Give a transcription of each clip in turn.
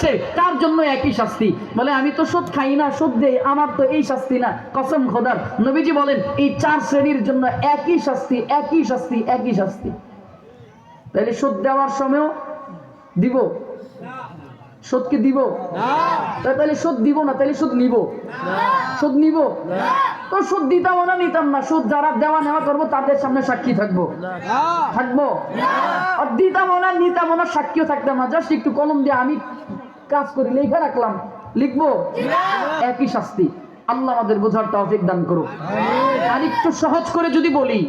রাখছে তার জন্য একই শাস্তি। বলে আমি তো সুদ খাই না সুদ দেই আমার তো এই শাস্তি না। কসম খোদার নবীজি বলেন এই চার শ্রেণির জন্য একই শাস্তি একই শাস্তি একই শাস্তি। তাহলে সুদ দেওয়ার সময়ও দিব? সুদকে দিব? তাহলে সুদ দিব না তাহলে সুদ নিব? সুদ নিব? তো সুদ দিতাম না নিতাম না সুদ যারা দেওয়া নেওয়া করব তাদের সামনে সাক্ষী থাকব। থাকব? আর দিতাম না নিতাম না সাক্ষীও থাকতাম না। জাস্ট একটু কলম দিয়ে আমি কাজ করি লেখা রাখলাম। লিখব? একই শাস্তি। আল্লাহ আমাদের বোঝার তৌফিক দান করুক। আর একটু সহজ করে যদি বলি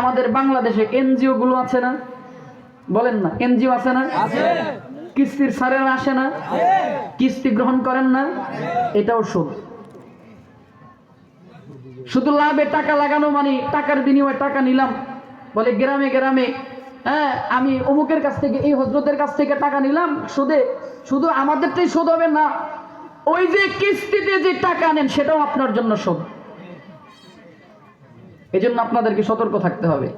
আমাদের বাংলাদেশে এনজিও গুলো আছে না? বলেন না এনজিও আছে না? কিস্তির সারেরা আসে না? কিস্তি গ্রহণ করেন না? এটাও সুদ শুধু লাভে টাকা লাগানো মানে টাকার বিনিময়ে টাকা নিলাম। বলে গ্রামে গ্রামে হ্যাঁ আমি অমুকের কাছ থেকে, এই হজরতের কাছ থেকে টাকা নিলাম, সুদে। শুধু আমাদেরটাই সুদ হবে না, ওই যে কিস্তিতে যে টাকা নেন, সেটাও আপনার জন্য সুদ জন্য আপনাদেরকে সতর্ক থাকতে হবে।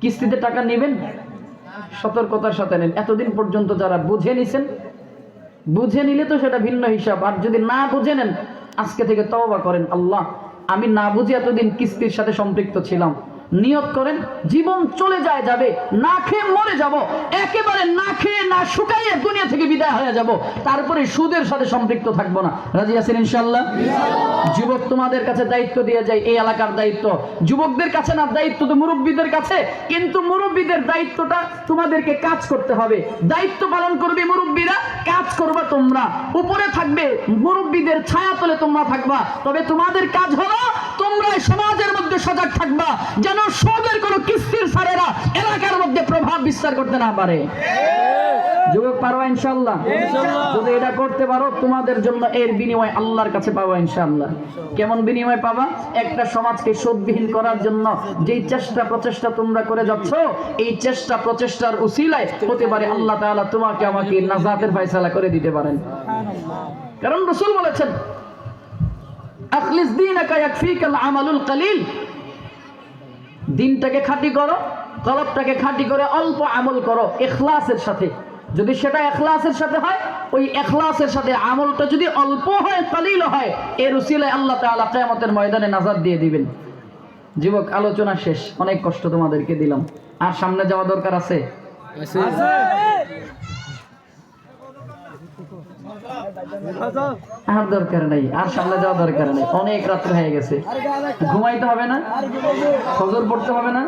কিস্তিতে টাকা নেবেন, সতর্কতার সাথে নেন। এতদিন পর্যন্ত যারা বুঝে নিছেন, বুঝে নিলে তো সেটা ভিন্ন হিসাব। আর যদি না বুঝে নেন, আজকে থেকে তওবা করেন। আল্লাহ, আমি না বুঝে এতদিন কিস্তির সাথে সম্পৃক্ত ছিলাম। নিয়ত করেন, জীবন চলে যায় যাবে, না খেয়ে মরে যাব, একেবারে না খেয়ে না শুকাইয়ে দুনিয়া থেকে বিদায় হয়ে যাব, তারপরে সুদের সাথে সম্পৃক্ত থাকব না। রাজি আছেন ইনশাল্লাহ যুবক তোমাদের কাছে দায়িত্ব দিয়ে যায়, এই এলাকার দায়িত্ব। যুবকদের কাছে না, দায়িত্ব তো মুরব্বীদের কাছে, কিন্তু মুরব্বীদের দায়িত্বটা তোমাদেরকে কাজ করতে হবে। দায়িত্ব পালন করবে মুরব্বীরা, কাজ করবে তোমরা। উপরে থাকবে মুরব্বীদের ছায়া তলে তোমরা থাকবা। তবে তোমাদের কাজ হলো তোমরা সমাজের মধ্যে সজাগ থাকবা যেন সবের কোনো কিস্তির সারেরা এলাকার মধ্যে প্রভাব বিস্তার করতে না পারে। যুবক পারো ইনশাল্লাহ যদি এটা করতে পারো তোমাদের জন্য এর বিনিময় আল্লাহর কাছে পাবো ইনশাল্লাহ কেমন বিনিময় পাবা? একটা সমাজকে সুদবিহীন করার জন্য যেই চেষ্টা প্রচেষ্টা তোমরা করে যাচ্ছ এই চেষ্টা প্রচেষ্টার উসিলায় হতে পারে আল্লাহ তাআলা তোমাকে আমাকে নাজাতের ফয়সালা করে দিতে পারেন। কারণ রসুল বলেছেন আখলিস দীনাকা ইয়াকফিকাল আমালুল কালিল। দিনটাকে খাঁটি করো কলবটাকে খাঁটি করে অল্প আমল করো এখলাসের সাথে। যদি সেটা এখলাসের সাথে হয়, ওই এখলাসের সাথে আমলটা যদি অল্প হয়, কালিল হয়, এর উসিলায় আল্লাহ তাআলা কিয়ামতের ময়দানে নাজার দিয়ে দিবেন। যুবক, আলোচনা শেষ। অনেক কষ্ট তোমাদেরকে দিলাম। আর সামনে যাওয়া দরকার আছে। আর দরকার নাই, আর সামনে যাওয়া দরকার নাই। অনেক রাত্র হয়ে গেছে। ঘুমাইতে হবে না খবর পড়তে হবে না।